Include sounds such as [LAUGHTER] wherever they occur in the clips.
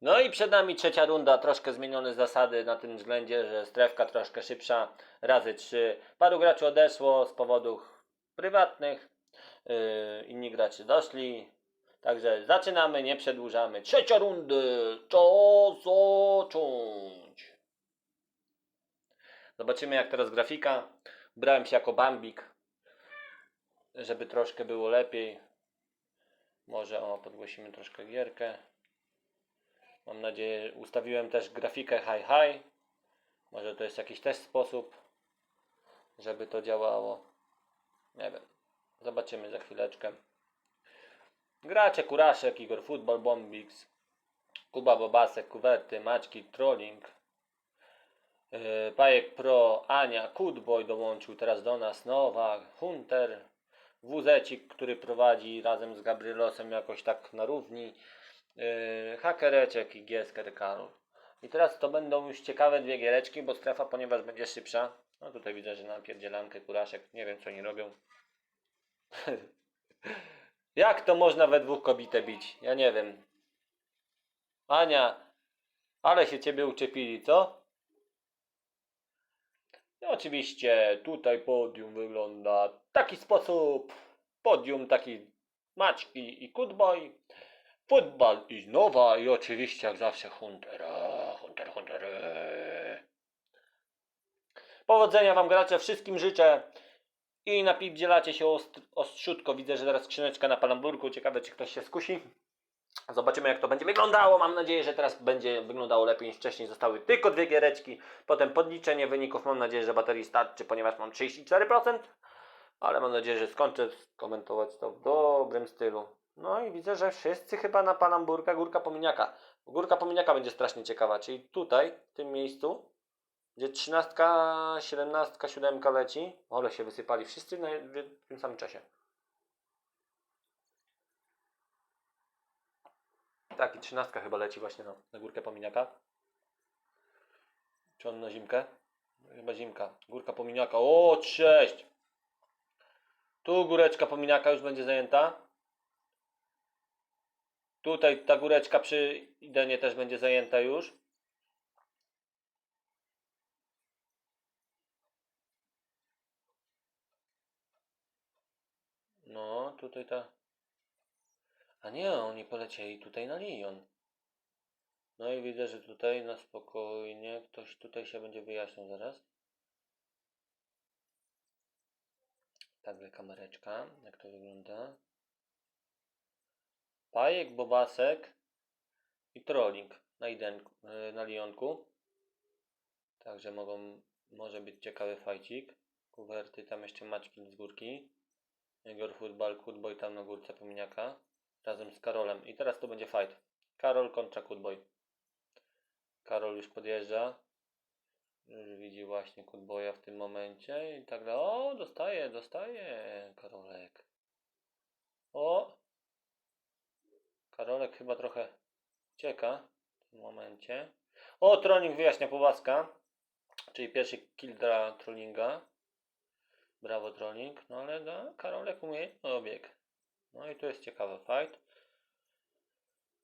No i przed nami trzecia runda, troszkę zmienione zasady na tym względzie, że strefka troszkę szybsza, razy trzy. Paru graczy odeszło z powodów prywatnych, yy, inni gracze doszli. Także zaczynamy, nie przedłużamy. Trzecia rundy, czas zacząć. Zobaczymy jak teraz grafika. Brałem się jako Bambik, żeby troszkę było lepiej. Może o, podgłosimy troszkę gierkę. Mam nadzieję, ustawiłem też grafikę high high. Może to jest jakiś też sposób, żeby to działało. Nie wiem. Zobaczymy za chwileczkę. Gracze Kuraszek, Igor Football, Bombix, Kuba Bobasek, Kuwerty, Maćki, Trolling, yy, Pajek Pro, Ania, Kudboy dołączył teraz do nas, Nowak, Hunter, Wuzecik, który prowadzi razem z Gabrielosem jakoś tak na równi, Hakereczek i Giesker Karol. I teraz to będą już ciekawe dwie giereczki, bo strefa, ponieważ będzie szybsza. No tutaj widzę, że na pierdzielankę Kuraszek, nie wiem co oni robią. [LAUGHS] Jak to można we dwóch kobietę bić? Ja nie wiem. Ania, ale się ciebie uczepili, co? No oczywiście tutaj podium wygląda w taki sposób. Podium taki Maćki i Kutboy. Futbal i Nowa i oczywiście jak zawsze Hunter. Hunter, Hunter. Powodzenia wam gracze, wszystkim życzę. I napierdzielacie się ost- ostrzutko. Widzę, że teraz skrzyneczka na Palamburku. Ciekawe, czy ktoś się skusi. Zobaczymy, jak to będzie wyglądało. Mam nadzieję, że teraz będzie wyglądało lepiej niż wcześniej. Zostały tylko dwie giereczki. Potem podliczenie wyników. Mam nadzieję, że baterii starczy, ponieważ mam 34%. Ale mam nadzieję, że skończę komentować to w dobrym stylu. No i widzę, że wszyscy chyba na Palamburka, Górka Pominiaka. Górka Pominiaka będzie strasznie ciekawa. Czyli tutaj, w tym miejscu, gdzie 13, 17, 7 leci. Ole się wysypali wszyscy na, w tym samym czasie. Tak, i 13 chyba leci właśnie na, na górkę pominiaka. Czy on na zimkę? Chyba zimka. Górka pominiaka. O, cześć! Tu góreczka pominiaka już będzie zajęta. Tutaj ta góreczka przy Idenie też będzie zajęta już. No, tutaj ta. A nie, oni polecieli tutaj na Lyon. No i widzę, że tutaj na spokojnie ktoś tutaj się będzie wyjaśniał zaraz. Także kamereczka, jak to wygląda. Pajek, Bobasek i Trolling na, Iden, na Lyonku. Także mogą, może być ciekawy fajcik. Kuwerty, tam jeszcze Maćkin z górki. Igor Football, Kutboy tam na górce pominiaka. Razem z Karolem. I teraz to będzie fight. Karol kontra Kutboy. Karol już podjeżdża. Już widzi właśnie Kutboya w tym momencie. I tak dalej. O, dostaje, dostaje Karolek. O! Karolek chyba trochę ucieka w tym momencie. O, trolling wyjaśnia Połaska. Czyli pierwszy kill dla trollinga. Brawo trolling. No ale da, Karolek umie obieg. No i tu jest ciekawy fight.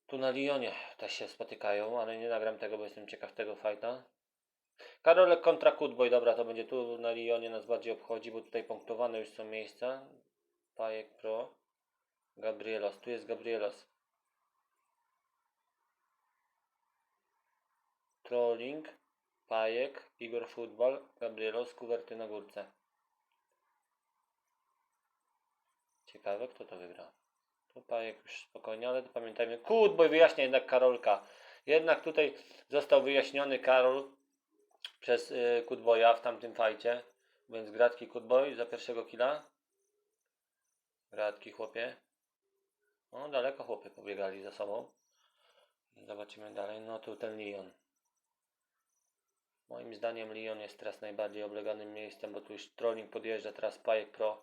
Tu na Lyonie też się spotykają, ale nie nagram tego, bo jestem ciekaw tego fighta. Karolek kontra Kutboy, dobra, to będzie tu na Lyonie nas bardziej obchodzi, bo tutaj punktowane już są miejsca. Pajek Pro. Gabrielos, tu jest Gabrielos. Trolling, Pajek, Igor Football, Gabrielos, Kuwerty na górce. Ciekawe, kto to wygra. Tu Pajek już spokojnie, ale to pamiętajmy. Kutboy wyjaśnia jednak Karolka. Jednak tutaj został wyjaśniony Karol przez y, Kutboya w tamtym fajcie. Więc gratki Kutboy za pierwszego killa. Gratki chłopie. No daleko chłopy pobiegali za sobą. Zobaczymy dalej. No tu ten Lyon. Moim zdaniem Lyon jest teraz najbardziej obleganym miejscem, bo tu już trolling podjeżdża, teraz Pajek Pro.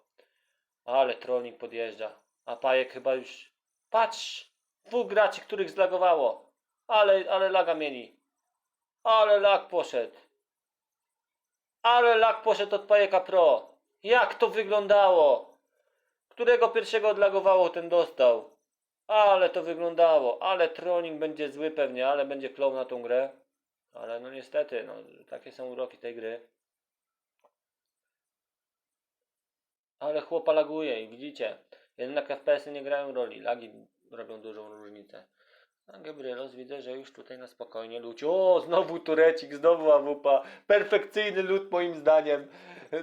Ale trolling podjeżdża. A Pajek chyba już... Patrz! Dwóch graczy, których zlagowało. Ale, ale laga mieli. Ale lag poszedł. Ale lag poszedł od Pajeka Pro. Jak to wyglądało? Którego pierwszego odlagowało, ten dostał. Ale to wyglądało, ale trolling będzie zły pewnie, ale będzie klął na tą grę. Ale no niestety, no takie są uroki tej gry. Ale chłopa laguje i widzicie, jednak FPS-y nie grają roli, lagi robią dużą różnicę. A Gabrielos widzę, że już tutaj na spokojnie luci. O, znowu turecik, znowu awupa. Perfekcyjny lód moim zdaniem.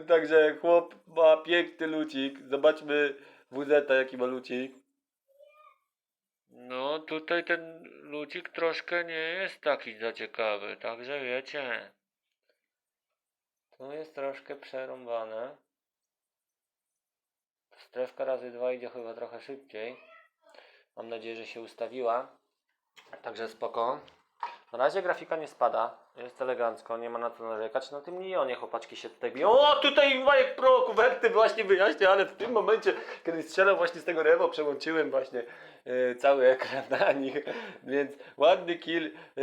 Także chłop ma piękny lucik. Zobaczmy WZ jaki ma lucik. No tutaj ten lucik troszkę nie jest taki za ciekawy, także wiecie. Tu jest troszkę przerąbane. Strefka razy dwa idzie chyba trochę szybciej. Mam nadzieję, że się ustawiła. Także spoko. Na razie grafika nie spada. Jest elegancko, nie ma na co narzekać. Na tym nie chłopaczki się tutaj biją. O, tutaj Majek Pro kuwerty właśnie wyjaśnia, ale w tym momencie, kiedy strzelał właśnie z tego rewo, przełączyłem właśnie cały ekran na nich. Więc ładny kill e,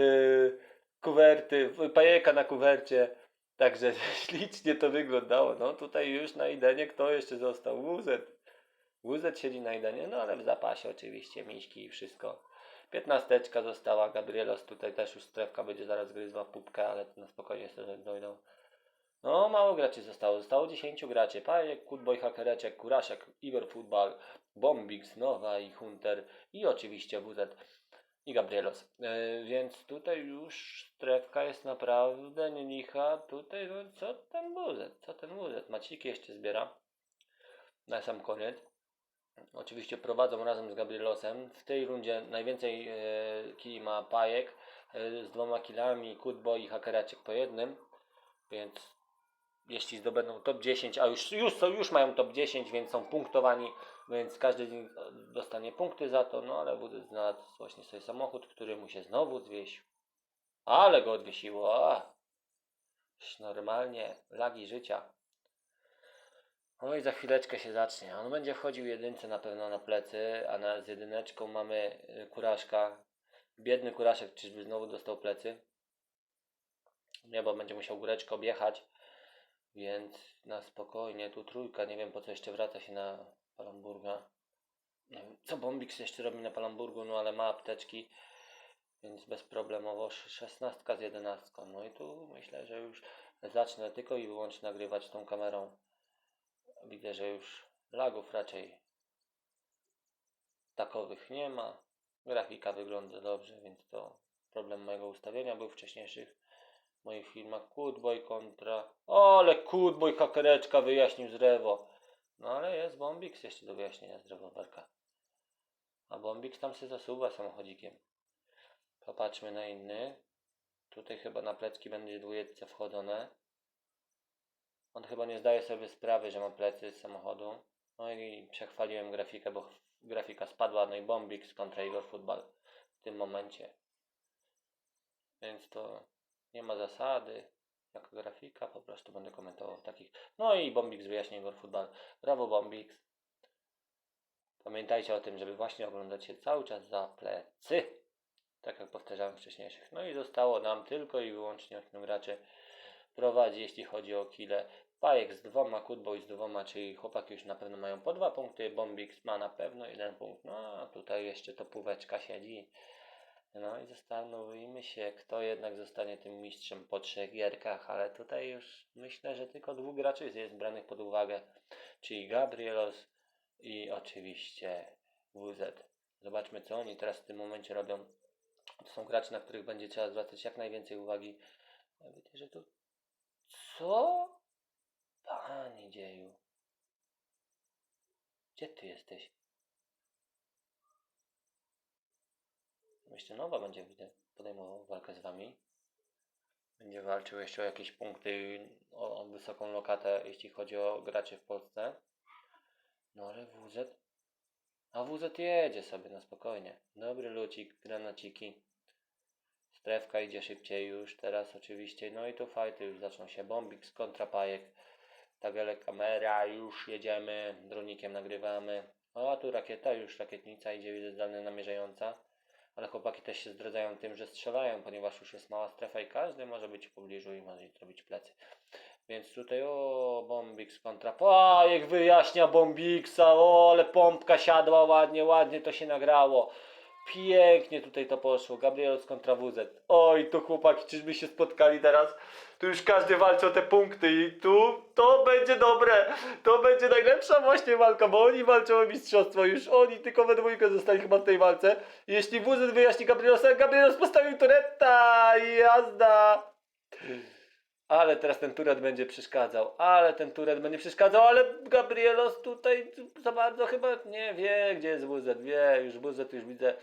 kuwerty, pajeka na kuwercie. Także [LAUGHS] ślicznie to wyglądało. No tutaj już na Idenie kto jeszcze został? Wuzet. Wuzet siedzi na Idenie, no ale w zapasie oczywiście, miśki i wszystko. Piętnasteczka została, Gabrielos tutaj też już strefka będzie zaraz gryzła pupkę, ale na spokojnie sobie dojdą. No mało graczy zostało, zostało 10 graczy. Pajek, Kutboy, Hakereczek, Kuraszek, Igor Futbal, Bombix, Nowa i Hunter i oczywiście WZ i Gabrielos. E, więc tutaj już strefka jest naprawdę nie licha. Tutaj no, co ten WZ, co ten WZ? Maciki jeszcze zbiera na sam koniec. Oczywiście prowadzą razem z Gabrielosem. W tej rundzie najwięcej e, kili ma Pajek e, z dwoma kilami, Kutboy i Hakeraczek po jednym. Więc jeśli zdobędą top 10, a już, już, już mają top 10, więc są punktowani, więc każdy z nich dostanie punkty za to. No ale Wódz znalazł właśnie sobie samochód, który mu się znowu zwiesił. Ale go odwiesiło. A. Normalnie, lagi życia. No i za chwileczkę się zacznie. On będzie wchodził jedynce na pewno na plecy, a na, z jedyneczką mamy y, kuraszka. Biedny kuraszek, czyżby znowu dostał plecy? Nie, bo będzie musiał góreczkę objechać. Więc na spokojnie, tu trójka, nie wiem po co jeszcze wraca się na Palamburga. Nie wiem, co Bombix jeszcze robi na Palamburgu, no ale ma apteczki, więc bezproblemowo sz- szesnastka z jedenastką. No i tu myślę, że już zacznę tylko i wyłącznie nagrywać tą kamerą. Widzę, że już lagów raczej takowych nie ma. Grafika wygląda dobrze, więc to problem mojego ustawienia był w wcześniejszych moich filmach. Kudboy kontra... O, ale Kudboy hakereczka wyjaśnił z Rewo. No ale jest Bombix jeszcze do wyjaśnienia z rewolwerka. A Bombix tam się zasuwa samochodzikiem. Popatrzmy na inny. Tutaj chyba na plecki będzie dwójeczce wchodzone. On chyba nie zdaje sobie sprawy, że ma plecy z samochodu. No i przechwaliłem grafikę, bo grafika spadła. No i Bombix kontra Igor Football w tym momencie. Więc to nie ma zasady. Jako grafika po prostu będę komentował takich. No i Bombix wyjaśnił Igor Football. Brawo Bombix. Pamiętajcie o tym, żeby właśnie oglądać się cały czas za plecy. Tak jak powtarzałem wcześniejszych. No i zostało nam tylko i wyłącznie 8 graczy prowadzi, jeśli chodzi o kile. Pajek z dwoma, Kutboy z dwoma, czyli chłopaki już na pewno mają po dwa punkty, Bombix ma na pewno jeden punkt. No a tutaj jeszcze topóweczka siedzi. No i zastanowimy się, kto jednak zostanie tym mistrzem po trzech gierkach, ale tutaj już myślę, że tylko dwóch graczy jest branych pod uwagę, czyli Gabrielos i oczywiście WZ. Zobaczmy, co oni teraz w tym momencie robią. To są gracze, na których będzie trzeba zwracać jak najwięcej uwagi. Widzę, że tu... Co? Panie dzieju. Gdzie ty jesteś? Myślę, Nowa będzie podejmował walkę z wami. Będzie walczył jeszcze o jakieś punkty, o, o wysoką lokatę, jeśli chodzi o graczy w Polsce. No ale WZ... A WZ jedzie sobie na spokojnie. Dobry lucik, granaciki. Strefka idzie szybciej już teraz oczywiście. No i tu fajty już zaczną się. Bombik z kontrapajek. Tagele kamera, już jedziemy. Dronikiem nagrywamy. O, a tu rakieta, już rakietnica idzie, widzę zdalnie namierzająca. Ale chłopaki też się zdradzają tym, że strzelają, ponieważ już jest mała strefa i każdy może być w pobliżu i może zrobić plecy. Więc tutaj, o, Bombix kontra. O, jak wyjaśnia Bombixa, o, ale pompka siadła ładnie, ładnie to się nagrało. Pięknie tutaj to poszło. Gabrielos kontra WZ. Oj, to chłopaki, czyżby się spotkali teraz? Tu już każdy walczy o te punkty i tu to będzie dobre. To będzie najlepsza właśnie walka, bo oni walczą o mistrzostwo. Już oni tylko we dwójkę zostali chyba w tej walce. Jeśli WZ wyjaśni Gabrielosa, Gabrielos postawił turetta i jazda. Ale teraz ten turet będzie przeszkadzał, ale ten turet będzie przeszkadzał, ale Gabrielos tutaj za bardzo chyba nie wie, gdzie jest WZ, wie, już WZ już widzę,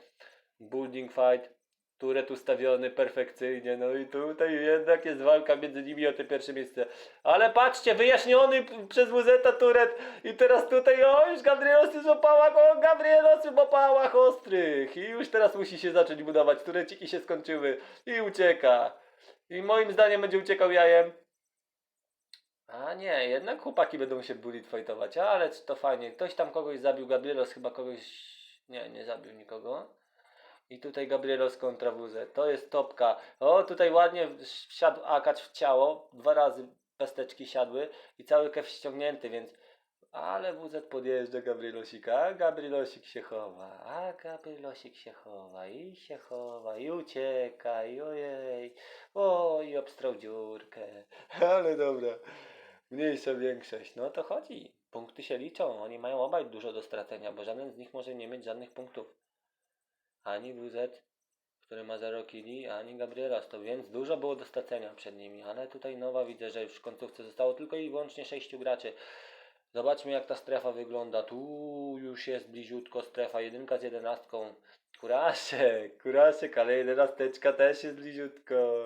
building fight, turet ustawiony perfekcyjnie, no i tutaj jednak jest walka między nimi o te pierwsze miejsce, ale patrzcie, wyjaśniony przez WZ turet i teraz tutaj, o już Gabrielos już o pałach, o Gabrielos pałach ostrych. I już teraz musi się zacząć budować, tureciki się skończyły. I ucieka. I moim zdaniem będzie uciekał jajem. A nie, jednak chłopaki będą się bullet fightować, ale to fajnie. Ktoś tam kogoś zabił, Gabrielos chyba kogoś... Nie, nie zabił nikogo. I tutaj Gabrielos kontra WZ. To jest topka. O, tutaj ładnie wsiadł akacz w ciało. Dwa razy pesteczki siadły i cały kew ściągnięty, więc... Ale WZ podjeżdża Gabrielosika, a Gabrielosik się chowa, a Gabrielosik się chowa i się chowa i ucieka i ojej. O, i obstrał dziurkę. [LAUGHS] Ale dobra. Mniejsza większość. No to chodzi. Punkty się liczą. Oni mają obaj dużo do stracenia, bo żaden z nich może nie mieć żadnych punktów. Ani WZ, który ma 0 kili, ani Gabrielas. To więc dużo było do stracenia przed nimi. Ale tutaj nowa widzę, że już w końcówce zostało tylko i wyłącznie 6 graczy. Zobaczmy jak ta strefa wygląda. Tu już jest bliziutko strefa. Jedynka z jedenastką. Kuraszek, kuraszek, ale jedenasteczka też jest bliziutko.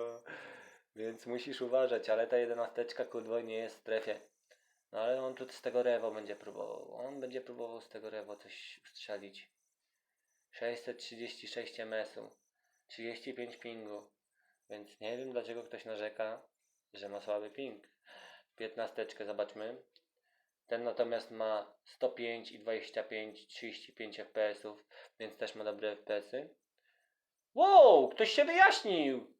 Więc musisz uważać, ale ta jedenasteczka kurwa nie jest w strefie. No ale on tu z tego rewo będzie próbował. On będzie próbował z tego rewo coś strzelić. 636 MS-u. 35 pingu. Więc nie wiem dlaczego ktoś narzeka, że ma słaby ping. 15 zobaczmy. Ten natomiast ma 105 i 25, 35 FPS-ów, więc też ma dobre FPS-y. Wow, ktoś się wyjaśnił!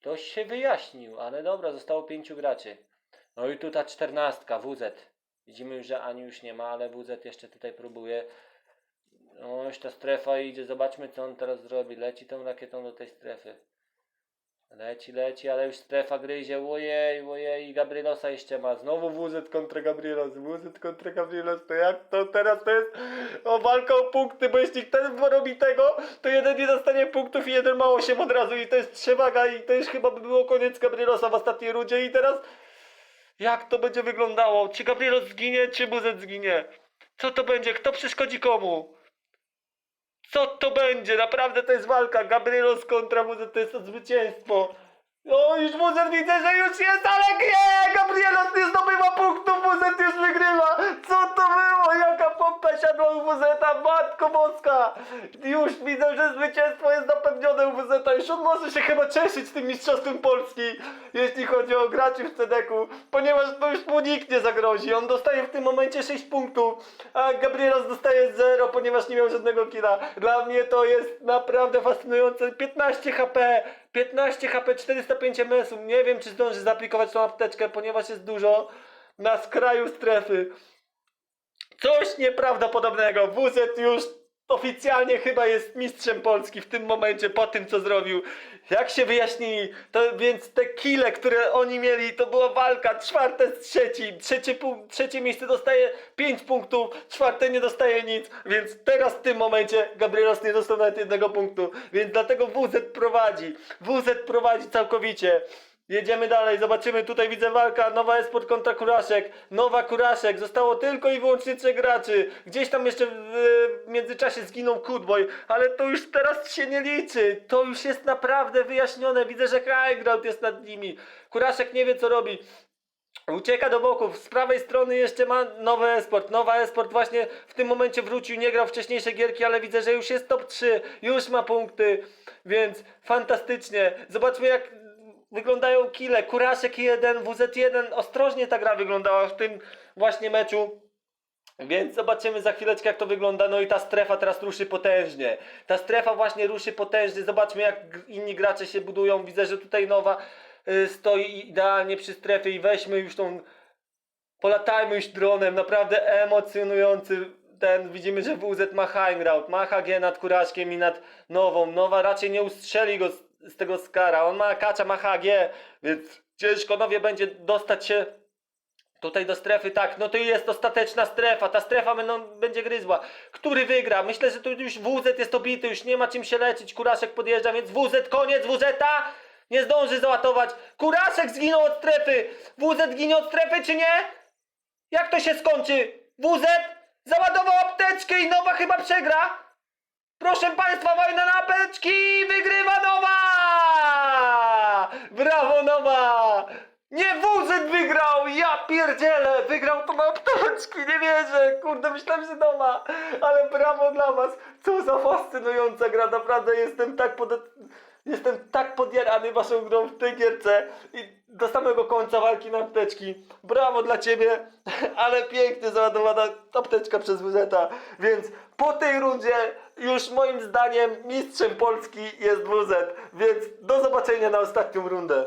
Ktoś się wyjaśnił, ale dobra, zostało pięciu graczy. No i tu ta czternastka, WZ. Widzimy już, że Ani już nie ma, ale WZ jeszcze tutaj próbuje. No już ta strefa idzie, zobaczmy co on teraz zrobi. Leci tą rakietą do tej strefy. Leci, leci, ale już strefa gryzie. Ojej, ojej, i Gabrielosa jeszcze ma. Znowu WZ kontra Gabrielos. WZ kontra Gabrielos. To jak to teraz to jest o walka o punkty, bo jeśli ten robi tego, to jeden nie dostanie punktów i jeden ma 8 od razu i to jest przewaga i to już chyba by było koniec Gabrielosa w ostatniej rundzie i teraz jak to będzie wyglądało? Czy Gabrielos zginie, czy WZ zginie? Co to będzie? Kto przeszkodzi komu? Co to będzie? Naprawdę to jest walka. Gabrielos kontra WZ to jest to zwycięstwo. O, już WZ widzę, że już jest, ale nie! Gabrielos nie zdobywa punktów, WZ już wygrywa! Co to było? Jaka pompa siadła u WZ, matko boska! Już widzę, że zwycięstwo jest zapewnione u WZ, już on może się chyba cieszyć tym mistrzostwem Polski, jeśli chodzi o graczy w CDK-u, ponieważ to już mu nikt nie zagrozi. On dostaje w tym momencie 6 punktów, a Gabrielos dostaje 0, ponieważ nie miał żadnego killa. Dla mnie to jest naprawdę fascynujące. 15 HP, 15 HP, 405 ms Nie wiem, czy zdąży zaaplikować tą apteczkę, ponieważ jest dużo na skraju strefy. Coś nieprawdopodobnego. WZ już oficjalnie chyba jest mistrzem Polski w tym momencie, po tym co zrobił. Jak się wyjaśnili, to więc te kile, które oni mieli, to była walka. Czwarte z trzecim. Trzecie, pu- trzecie miejsce dostaje 5 punktów, czwarte nie dostaje nic. Więc teraz w tym momencie Gabrielos nie dostał nawet jednego punktu. Więc dlatego WZ prowadzi. WZ prowadzi całkowicie. Jedziemy dalej, zobaczymy, tutaj widzę walka, nowa Esport kontra Kuraszek, nowa Kuraszek, zostało tylko i wyłącznie trzech graczy, gdzieś tam jeszcze w, w międzyczasie zginął Kudboy, ale to już teraz się nie liczy, to już jest naprawdę wyjaśnione, widzę, że High Ground jest nad nimi, Kuraszek nie wie co robi, Ucieka do boków, z prawej strony jeszcze ma nowy esport. Nowa esport właśnie w tym momencie wrócił, nie grał wcześniejsze gierki, ale widzę, że już jest top 3, już ma punkty, więc fantastycznie. Zobaczmy jak wyglądają kile. Kuraszek 1, WZ1, ostrożnie ta gra wyglądała w tym właśnie meczu. Więc zobaczymy za chwileczkę jak to wygląda. No i ta strefa teraz ruszy potężnie. Ta strefa właśnie ruszy potężnie. Zobaczmy jak inni gracze się budują. Widzę, że tutaj nowa y, stoi idealnie przy strefie i weźmy już tą polatajmy już dronem, naprawdę emocjonujący ten, widzimy, że WZ ma high ground, ma HG nad Kuraszkiem i nad Nową, Nowa raczej nie ustrzeli go z, z tego skara, on ma kacza, ma HG, więc ciężko Nowie będzie dostać się tutaj do strefy, tak, no to jest ostateczna strefa, ta strefa będą, będzie gryzła, który wygra, myślę, że tu już WZ jest obity, już nie ma czym się leczyć, Kuraszek podjeżdża, więc WZ, koniec WZ-a, nie zdąży załatować, Kuraszek zginął od strefy, WZ ginie od strefy, czy nie? Jak to się skończy? WZ załadował apteczkę i Nowa chyba przegra? Proszę Państwa, wojna na apteczki! Wygrywa Nowa! Brawo Nowa! Nie WZ wygrał! Ja pierdzielę! Wygrał to na apteczki! Nie wierzę! Kurde, myślałem, że Nowa! Ale brawo dla Was! Co za fascynująca gra! Naprawdę jestem tak pod... Jestem tak podjarany waszą grą w tej gierce i do samego końca walki na apteczki. Brawo dla ciebie, [LAUGHS] ale pięknie załadowana apteczka przez WZ. Więc po tej rundzie już moim zdaniem mistrzem Polski jest WZ. Więc do zobaczenia na ostatnią rundę.